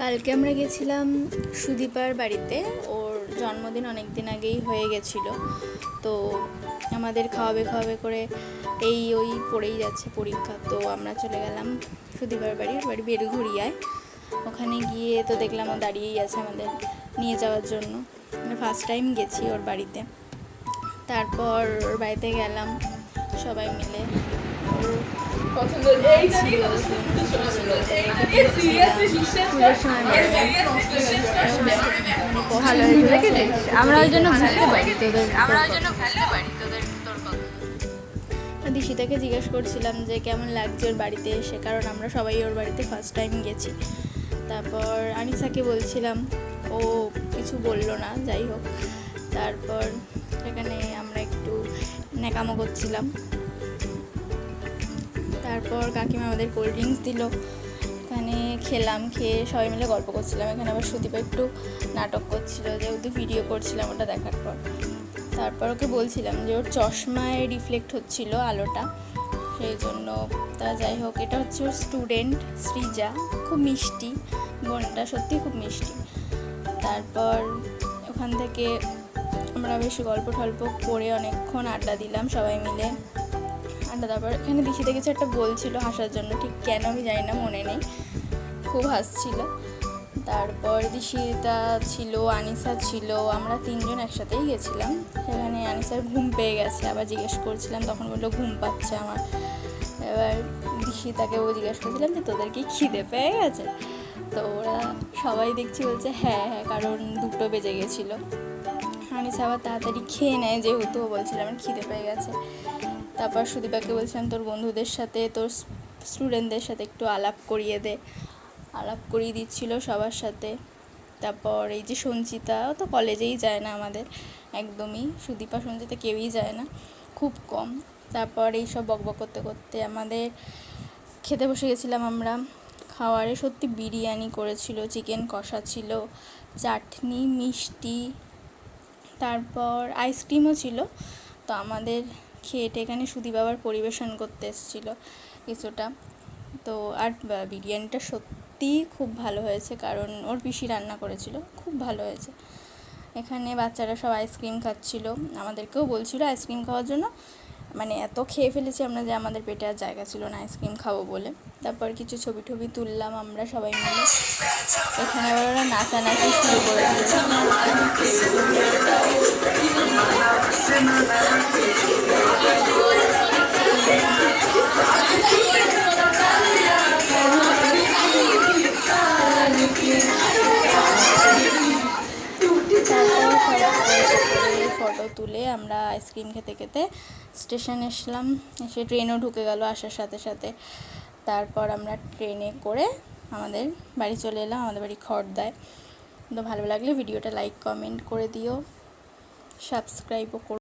কালকে আমরা গেছিলাম সুদীপার বাড়িতে। ওর জন্মদিন অনেক দিন আগেই হয়ে গেছিল। তো আমাদের খাওয়াবে খাওয়াবে করে এই ওই পড়েই যাচ্ছে পরীক্ষা। তো আমরা চলে গেলাম সুদীপার বাড়ি, ওর বাড়ি বেলঘড়িয়ায়। ওখানে গিয়ে তো দেখলাম ও দাঁড়িয়েই আছে আমাদের নিয়ে যাওয়ার জন্য। ফার্স্ট টাইম গেছি ওর বাড়িতে। তারপর ওর বাড়িতে গেলাম সবাই মিলে। পছন্দ এই জানি পছন্দ এই জানি সিরিয়াসলি বিশ্বাস পুজোর সময় ভালো হয়েছে দেখেছিস আমরা ওই জন্য বুঝতে পারি তোদের আমরা ওই জন্য বুঝতে পারি তোদের তোর কথা। দিশিতাকে জিজ্ঞেস করছিলাম যে কেমন লাগছে ওর বাড়িতে এসে কারণ আমরা সবাই ওর বাড়িতে ফার্স্ট টাইম গেছি। তারপর আনিসাকে বলছিলাম ও কিছু বলল না যাই হোক। তারপর সেখানে আমরা একটু ন্যাকামো করছিলাম। তারপর কাকিমা আমাদের কোল্ড ড্রিঙ্কস দিল। এখানে খেলাম, খেয়ে সবাই মিলে গল্প করছিলাম। এখানে আবার সুদীপ একটু নাটক করছিল যেহেতু ভিডিও করছিলাম ওটা দেখার পর। তারপর ওকে বলছিলাম যে ওর চশমায় রিফ্লেক্ট হচ্ছিল আলোটা। সেই জন্য তা যাই হোক, এটা হচ্ছে ওর স্টুডেন্ট সৃজা। খুব মিষ্টি বোনটা সত্যি খুব মিষ্টি। তারপর ওখান থেকে আমরা বেশি গল্প টল্প করে অনেকক্ষণ আড্ডা দিলাম সবাই মিলে। আড্ডা তারপর এখানে দেখি দেখেছি একটা বলছিল হাসার জন্য, ঠিক কেন আমি জানি না, মনে নেই। খুব হাসছিল। তারপর দিশিতা ছিল, আনিসা ছিল, আমরা তিনজন একসাথেই গেছিলাম। সেখানে আনিসার ঘুম পেয়ে গেছে, আবার জিজ্ঞেস করছিলাম, তখন বলল, ঘুম পাচ্ছে আমার। এবার দিশিতাকে ও জিজ্ঞেস করছিলাম যে, তোদের কি খিদে পেয়ে গেছে? তো ওরা সবাই দেখছি বলছে হ্যাঁ হ্যাঁ কারণ দুটো বেজে গেছিল। আনিসা আবার তাড়াতাড়ি খেয়ে নেয়, যেহেতু ও বলছিল আমার খিদে পেয়ে গেছে। তারপর সুদীপাকে বলছিলাম, তোর বন্ধুদের সাথে, তোর স্টুডেন্টদের সাথে একটু আলাপ করিয়ে দে। আলাপ করিয়ে দিচ্ছিল সবার সাথে। তারপর এই যে সঞ্চিতা তো কলেজেই যায় না আমাদের, একদমই। সুদীপা, সঞ্চিতা কেউই যায় না, খুব কম। তারপর এই সব বকবক করতে করতে আমাদের খেতে বসে গেছিলাম আমরা। খাওয়ারে সত্যি বিরিয়ানি করেছিল চিকেন কষা ছিল, চাটনি, মিষ্টি, তারপর আইসক্রিমও ছিল। তো আমাদের খেয়েটে এখানে সুদীপ আবার পরিবেশন করতে এসেছিল কিছুটা। তো আর বিরিয়ানিটা সত্যিই খুব ভালো হয়েছে, কারণ ওর পিসি রান্না করেছিল, খুব ভালো হয়েছে। এখানে বাচ্চারা সব আইসক্রিম খাচ্ছিল, আমাদেরকেও বলছিল আইসক্রিম খাওয়ার জন্য। মানে এত খেয়ে ফেলেছি আমরা যে আমাদের পেটে আর জায়গা ছিল না আইসক্রিম খাব বলে। তারপর কিছু ছবি টবি তুললাম আমরা সবাই মিলে। এখানে আবার ওরা নাচানাচি শুরু করে দিয়েছে। তুলে আমরা আইসক্রিম খেতে খেতে স্টেশন এসলাম। এসে ট্রেনও ঢুকে গেল আসার সাথে সাথে। তারপর আমরা ট্রেনে করে আমাদের বাড়ি চলে এলাম, আমাদের বাড়ি খড়দায়। তো ভালো লাগলে ভিডিওটা লাইক, কমেন্ট করে দিও। সাবস্ক্রাইবও করো।